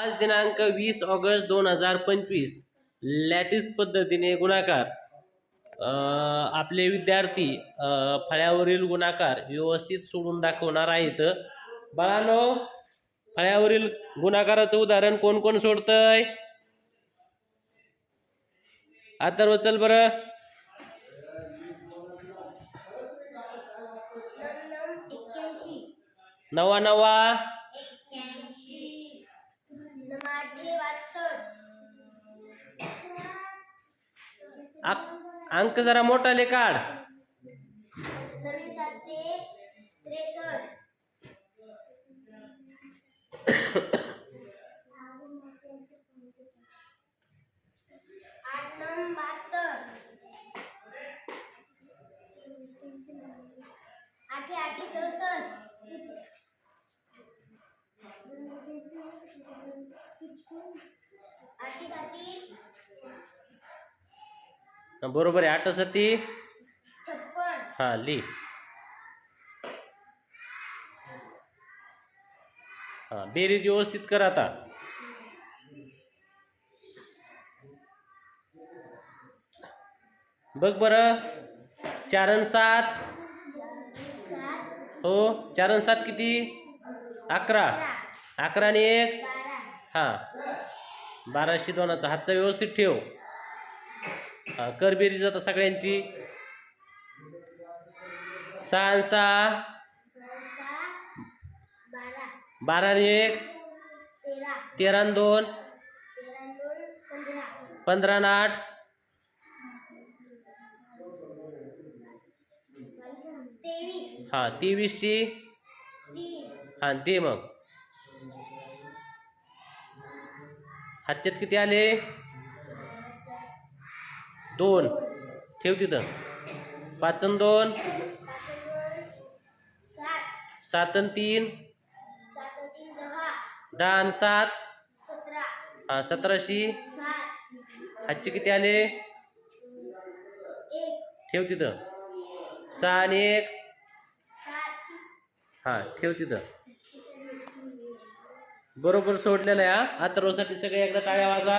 आज दिनांक वीस ऑगस्ट दोन हजार पंचवीस. लॅटिस पद्धतीने गुणाकार. आपले विद्यार्थी फळ्यावरील गुणाकार व्यवस्थित सोडून दाखवणार आहेत. बाळांनो फळ्यावरील गुणाकाराचं उदाहरण कोण कोण सोडतंय? अथर्व चल बरं. नवा नवा. अक- जरा मोठाले काढ. आठी आठी चौसष्ट. बरोबर आहे आठसाठी छप्पन. हा ली. हा बेरीज व्यवस्थित कर आता. बघ बरं. चारण सात. सात. हो चारण सात किती? अकरा. अकरा आणि एक. हा. बाराशे दोनाचा. हातचा व्यवस्थित ठेव. हा कर बेरीज आता सगळ्यांची. सहा आणि सहा. बारा आणि एक. तेरा दोन. पंधरा आणि आठ. हा तेवीसची. हा ते मग. हातच्यात किती आले? दोन. ठेव तिथं. पाच दोन. पाच सात तीन. दहा आणि सात. हा सतराशे. हातचे किती आले? ठेव तिथं. सहा आणि एक. हां हा ठेव तिथं. बरोबर सोडलेलं आहे हा. सगळे एकदा टाळ्या वाजा